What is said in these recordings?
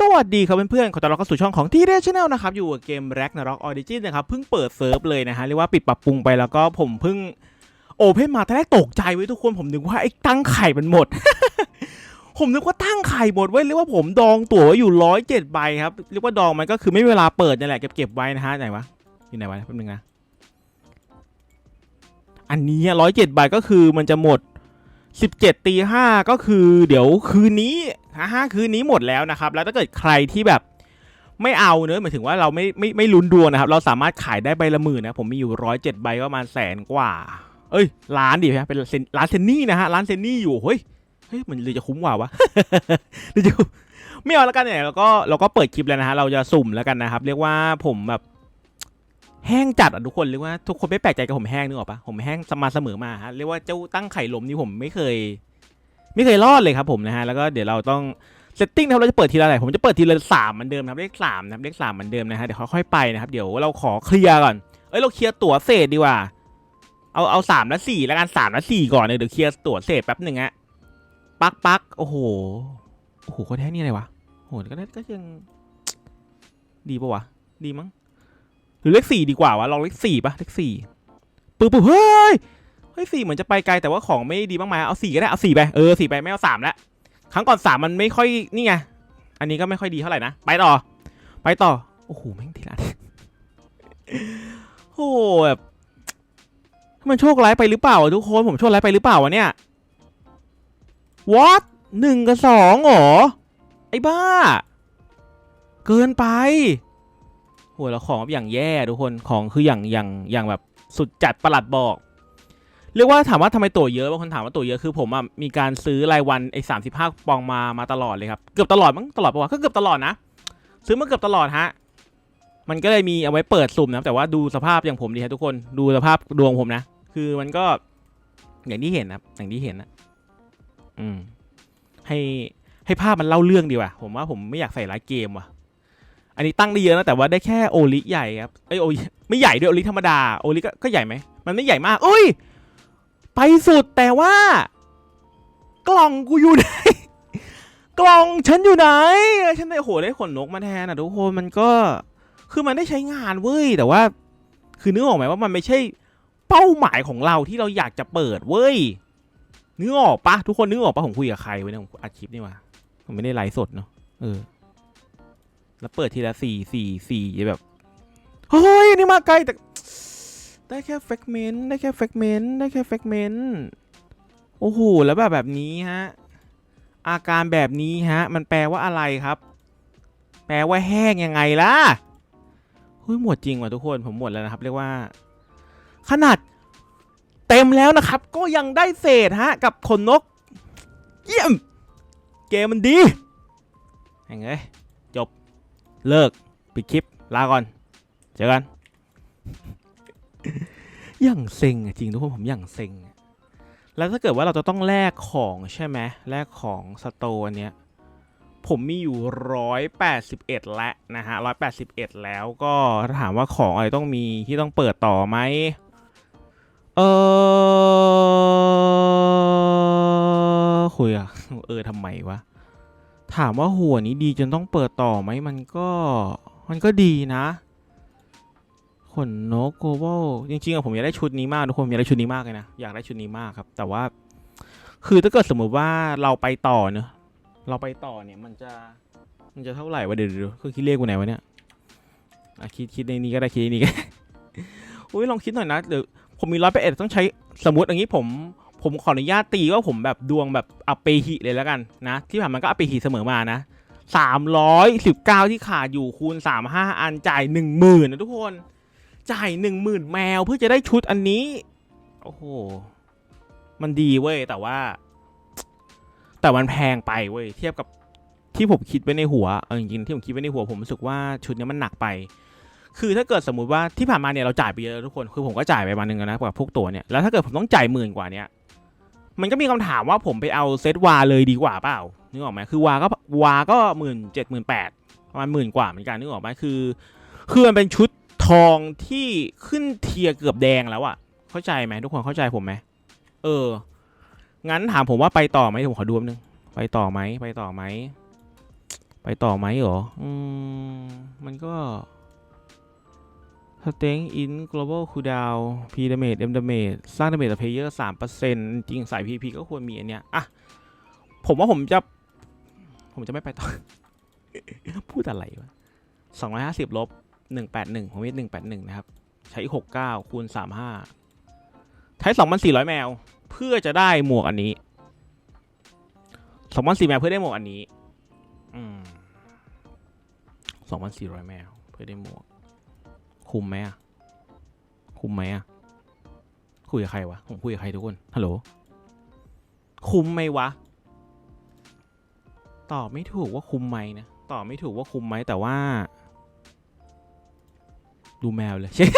สวัสดีครับเพื่อนๆ ขอต้อนรับเข้าสู่ช่องของที่เรชแนลนะครับ อยู่กับเกม Ragnarok Origin นนะครับเพิ่งเปิดเซิร์ฟเลยนะฮะ เรียกว่าปิดปรับปรุงไปแล้วก็ผมเพิ่งโอเพนมาแต่แรกตกใจไว้ทุกคนผมนึกว่าไอ้ตั้งไข่มันหมด ผมนึกว่าตั้งไข่หมดไว้เรียกว่าผมดองตั๋วไว้อยู่ร้อยเจ็ดใบครับ เรียกว่าดองมันก็คือไม่เวลาเปิดนี่แหละเก็บเก็บๆไว้นะฮะไหนวะอยู่ไหนวะแป๊บนึงนะอันนี้ร้อยเจ็ดใบก็คือมันจะหมดสิบเจ็ดตีห้าก็คือ เดี๋ยวคืนนี้ ห้าคืนนี้หมดแล้วนะครับ แล้วถ้าเกิดใครที่แบบไม่เอาเนื้อหมายถึงว่าเราไม่ไม่ไม่ลุ้นดวงนะครับ เราสามารถขายได้ใบละหมื่นนะ ผมมีอยู่ร้อยเจ็ดใบประมาณแสนกว่า เอ้ยล้านดิฮะเป็นเซนร้านเซนนี่นะฮะร้านเซนนี่อยู่เฮ้ยเฮ้ยมันเลยจะคุ้มกว่าวะหรือจะไม่เอาแล้วกันเนี่ยเราก็เราก็เปิดคลิปแล้วนะฮะเราจะสุ่มแล้วกันนะครับ เรียกว่าผมแบบแห้งจัดอะทุกคนเรียกว่าทุกคนไม่แปลกใจกับผมแห้งนึกออกปะผมแห้งสมาเสมอมาฮะเรียกว่าเจ้าตั้งไข่ลมนี่ผมไม่เคย ไม่เคยรอดเลยครับผมนะฮะแล้วก็เดี๋ยวเราต้องเซตติ้งนะครับเราจะเปิดทีละอะไรผมจะเปิดทีละสามเหมือนเดิมนะครับเลขสามนะครับเลขสามเหมือนเดิมนะฮะเดี๋ยวค่อยๆไปนะครับเดี๋ยวเราขอเคลียร์ก่อนเอ้ยเราเคลียร์ตั๋วเศษดีกว่า เอาเอาสามและสี่แล้วกันสามและสี่ก่อนเลยเดี๋ยวเคลียร์ตั๋วเศษแป๊บหนึ่งฮะปักปักโอ้โหโอ้โหเขาแท้นี่อะไรวะโหก็ได้ก็ยังดีปะวะดีมั้งหรือเลขสี่ดีกว่าวะลองเลขสี่ปะเลขสี่ปึ๊บปึ๊บเฮ้ย เฮ้ยสี่เหมือนจะไปไกลแต่ว่าของไม่ดีบ้างไหมเอาสี่ก็ได้เอาสี่ไปเออสี่ไปไม่เอาสามแล้วครั้งก่อนสามมันไม่ค่อยนี่ไงอันนี้ก็ไม่ค่อยดีเท่าไหร่นะไปต่อ ไปต่อโอ้โหแม่งทีละโอ้แบบมันโชคร้ายไปหรือเปล่าทุกคนผมโชคร้ายไปหรือเปล่าวะเนี่ย what หนึ่งกับสองเหรอไอ้บ้า เกินไปโหแล้วของอย่างแย่ทุกคนของคืออย่างอย่างอย่างแบบสุดจัดประหลัดบอก เรียกว่าถามว่าทำไมตัวเยอะบางคนถามว่าตัวเยอะคือผมอะมีการซื้อรายวันไอ้สามสิบห้าปองมามาตลอดเลยครับเกือบตลอดมั้งตลอดปะวะก็เกือบตลอดนะ ซื้อมาเกือบตลอดฮะมันก็เลยมีเอาไว้เปิดสุ่มนะแต่ว่าดูสภาพอย่างผมดีครับทุกคนดูสภาพดวงผมนะ คือมันก็อย่างที่เห็นนะครับอย่างที่เห็นนะอืม ให้ให้ภาพมันเล่าเรื่องดีกว่าผมว่าผมไม่อยากใส่ร้ายเกมว่ะ อันนี้ตั้งได้เยอะนะแต่ว่าได้แค่โอลิใหญ่ครับไอโอไม่ใหญ่ด้วยโอลิธรรมดาโอลิก็ก็ใหญ่ไหมมันไม่ใหญ่มากเอ้ย ไปสุดแต่ว่า กล่องกูอยู่ไหน กล่องฉันอยู่ไหน ฉันได้โหได้ขนนกมาแทนอะทุกคนมันก็ คือมันได้ใช้งานเว้ยแต่ว่า คือนึกออกไหมว่ามันไม่ใช่ เป้าหมายของเราที่เราอยากจะเปิดเว้ยนึกออกปะทุกคนนึกออกปะผมคุยกับใครไว้เนี่ยผมอัดคลิปนี่ว่าผมไม่ได้ไลฟ์สดเนาะเออ แล้วเปิดทีละสี่สี่สี่แบบเฮ้ยนี่มาไกลแต่ ได้แค่แฟกเมนต์ได้แค่แฟกเมนต์ได้แค่แฟกเมนต์โอ้โหแล้วแบบแบบนี้ฮะอาการแบบนี้ฮะมันแปลว่าอะไรครับ แปลว่าแห้งยังไงล่ะเฮ้ยหมดจริงว่ะทุกคนผมหมดแล้วนะครับ เรียกว่า ขนาดเต็มแล้วนะครับ ก็ยังได้เศษฮะกับขนนก เยี่ยม เกมมันดียังไงเลิกปิดคลิปลาก่อนเจอกัน อย่างเซ็งอะจริงทุกคนผมอย่างเซ็งแล้วถ้าเกิดว่าเราจะต้องแลกของใช่ไหมแลกของสโตอันเนี้ยผมมีอยู่ร้อยแปดสิบเอ็ดล้วนะฮะร้อยแปดสิบเอ็ดแล้วก็ถ้าถามว่าของอะไรต้องมีที่ต้องเปิดต่อไหมเออคุยอะเออทำไมวะ ถามว่าหัวนี้ดีจนต้องเปิดต่อไหมมันก็มันก็ดีนะ ขนนกโกลบอลจริงๆอะผมอยากได้ชุดนี้มากทุกคนอยากได้ชุดนี้มากเลยนะอยากได้ชุดนี้มากครับ แต่ว่า คือถ้าเกิดสมมุติว่าเราไปต่อเนอะเราไปต่อเนี่ยมันจะมันจะเท่าไหร่วะเดี๋ยวเดี๋ยวคือคิดเลขกูไหนวะเนี่ยอะคิดคิดในนี้ก็ได้คิดในนี้ก็ได้อุ้ยลองคิดหน่อยนะเดี๋ยวผมมีร้อยแปดเอ็ดต้องใช้สมมติอย่างนี้ผมผมขออนุญาตตีว่าผมแบบดวงแบบอัปเปหิเลยแล้วกันนะ ที่ผ่านมาก็อัปเปหิเสมอมานะสามร้อยสิบเก้าที่ขาดอยู่คูณสามห้าอันจ่ายหนึ่งหมื่นนะทุกคน จ่ายหนึ่งหมื่นแมวเพื่อจะได้ชุดอันนี้ โอ้โห มันดีเว้ย แต่ว่า แต่มันแพงไปเว้ย เทียบกับที่ผมคิดไว้ในหัวเอาจริงๆที่ผมคิดไว้ในหัวผมรู้สึกว่าชุดนี้มันหนักไป คือถ้าเกิดสมมุติว่าที่ผ่านมาเนี่ยเราจ่ายไปเยอะแล้วทุกคน คือผมก็จ่ายไปประมาณนึงแล้วนะกับพวกตัวเนี่ย แล้วถ้าเกิดผมต้องจ่ายหมื่นกว่าเนี้ยมันก็มีคำถามว่าผมไปเอาเซตวาเลยดีกว่าเปล่า นึกออกไหมคือวาก็วาก็หมื่นเจ็ดหมื่นแปดประมาณหมื่นกว่าเหมือนกันนึกออกไหมคือ คือมันเป็นชุด ทองที่ขึ้นเทียเกือบแดงแล้วอะเข้าใจไหมทุกคนเข้าใจผมไหมเออ งั้นถามผมว่าไปต่อไหมผมขอดูนึง ไปต่อไหมไปต่อไหมไปต่อไหมเหรออืมมันก็สเต็งอิน global cooldown p damage m damage สร้าง damage ต่อ player 3%จริง สาย pp ก็ควรมีอันเนี้ยอะ ผมว่าผมจะ ผมจะไม่ไปต่อ พูดอะไรวะ250ลบ 181ผมมี181 นะครับ ใช้ 69คูณ35 ใช้ 2,400 แมว เพื่อจะได้หมวกอันนี้2,400แมวเพื่อได้หมวกอันนี้อืม2,400 แมว เพื่อได้หมวก คุมไหมอะ คุมไหมอะ คุยกับใครวะ ผมคุยกับใครทุกคน ฮัลโหล คุมไหมวะ ตอบไม่ถูกว่าคุมไหมนะ ตอบไม่ถูกว่าคุมไหมแต่ว่า ดูแมวเลยเช็ค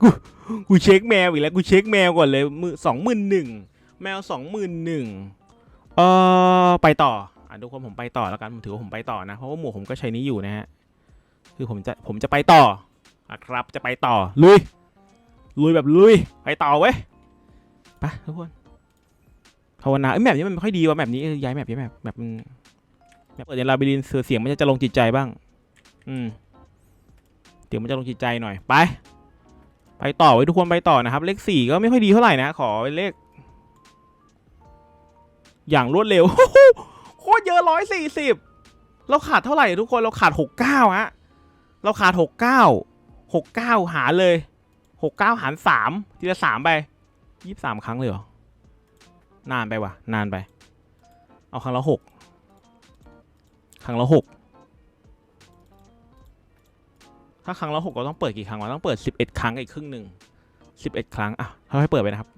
กูกูเช็คแมวอีกแล้วกูเช็คแมวก่อนเลยมือสองหมื่นหนึ่งแมวสองหมื่นหนึ่งเออไปต่ออะทุกคนผมไปต่อแล้วกันผมถือว่าผมไปต่อนะเพราะว่าหมวกผมก็ใช้นี้อยู่นะฮะคือผมจะผมจะไปต่ออะครับจะไปต่อลุยลุยแบบลุยไปต่อเว้ยไปทุกคนภาวนาเอ้ยแมปนี้มันไม่ค่อยดีว่ะแมปนี้ย้ายแมปย้ายแมปแมปแมปเปิดในลาบิลินเสือเสียงมันจะจะลงจิตใจบ้าง อืม เดี๋ยวมันจะลงจิตใจหน่อยไป ไปต่อไว้ทุกคนไปต่อนะครับ เลขสี่ก็ไม่ค่อยดีเท่าไหร่นะ ขอเป็นเลข อย่างรวดเร็วโคตรเยอะร้อยสี่สิบเราขาดเท่าไหร่ทุกคนเราขาดหกเก้าฮะเราขาดหกเก้าหกเก้าหารเลยหกเก้าหารสามทีละสามไปยี่สามครั้งเลยเหรอนานไปว่ะ นานไป เอาครั้งละหกครั้งละหก ถ้าครั้งละหกเราต้องเปิดกี่ครั้งวะต้องเปิดสิบเอ็ดครั้งกับอีกครึ่งหนึ่งสิบเอ็ดครั้งอะเขาให้เปิดไปนะครับ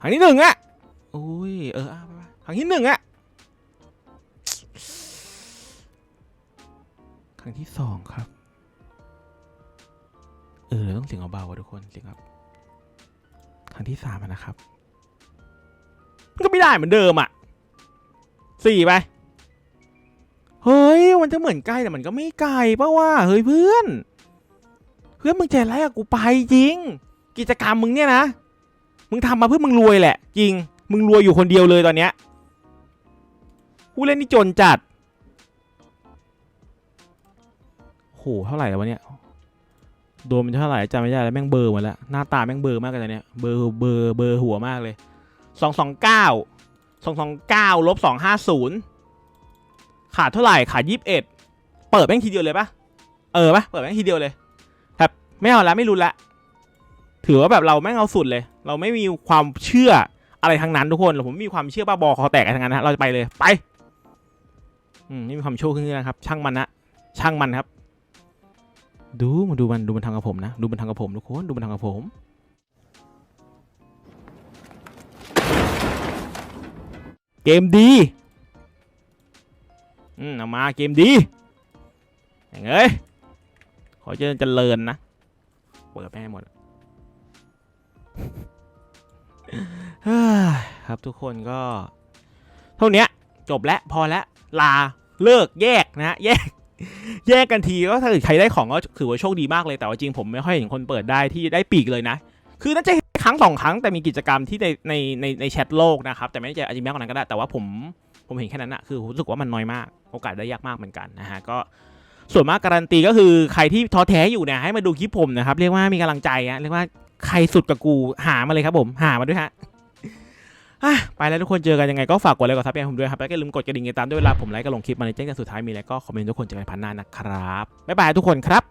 ครั้งที่หนึ่งอะอุ้ยเอออะครั้งที่หนึ่งอะครั้งที่สองครับ เออต้องเสียงเบาๆทุกคนเสียงแบบครั้งที่สามนะครับมันก็ไม่ได้เหมือนเดิมอะสี่ไปเฮ้ย มันจะเหมือนใกล้แต่มันก็ไม่ไกลปะว่า เฮ้ยเพื่อน เพื่อนมึงใจร้ายกับกูไปจริง กิจกรรมมึงเนี่ยนะ มึงทำมาเพื่อมึงรวยแหละ จริง มึงรวยอยู่คนเดียวเลยตอนเนี้ยผู้เล่นนี่จนจัดโหเท่าไหร่แล้ววะเนี่ยโดนมันเท่าไหร่จำไม่ได้แล้วแม่งเบอร์หมดแล้วหน้าตาแม่งเบอร์มากเลยตอนเนี้ยเบอร์เบอร์เบอร์หัวมากเลยสองสองเก้าสองสองเก้าลบสองห้าศูนย์ขาดเท่าไหร่ขาดยี่สิบเอ็ดเปิดแม่งทีเดียวเลยปะเออปะเปิดแม่งทีเดียวเลย ไม่เอาละไม่รู้ละถือว่าแบบเราแม่งเอาสุดเลย เราไม่มีความเชื่ออะไรทั้งนั้นทุกคนผมไม่มีความเชื่อบ้าบอคอแตกอะไรทั้งนั้นนะเราจะไปเลยไปอืมนี่มีความโชคขึ้นนะครับ ช่างมันนะช่างมันครับ ดูมาดูมันดูมันทำกับผมนะดูมันทำกับผมทุกคนดูมันทำกับผมเกมดี อืมเอามาเกมดีอย่างเอ้ยขอเจริญเจริญนะ เปิดไปให้หมดครับทุกคนก็ เท่านี้จบแล้วพอแล้วลาเลิกแยกนะแยก แยกกันทีก็ถ้าใครได้ของก็ถือว่าโชคดีมากเลยแต่ว่าจริงผมไม่ค่อยเห็นคนเปิดได้ที่ได้ปีกเลยนะ คือน่าจะครั้งสองครั้งแต่มีกิจกรรมที่ในในในในแชทโลกนะครับ แต่ไม่แน่ใจอาจจะมีมากกว่านั้นก็ได้แต่ว่าผมผมเห็นแค่นั้นนะคือรู้สึกว่ามันน้อยมาก โอกาสได้ยากมากเหมือนกันนะฮะก็ ส่วนมากการันตีก็คือใครที่ท้อแท้อยู่เนี่ยให้มาดูคลิปผมนะครับเรียกว่ามีกำลังใจอะเรียกว่าใครสุดกับกูหามาเลยครับผมหามาด้วยฮะไปแล้วทุกคนเจอกันยังไงก็ฝากกดไลค์กดซับให้ผมด้วยครับแล้วก็ลืมกดกระดิ่งติดตามด้วยเวลาผมไลค์ก็ลงคลิปมาในแจ้งกันสุดท้ายมีอะไรก็คอมเมนต์ทุกคนเจอกันพันหน้านะครับบ๊ายบายทุกคนครับ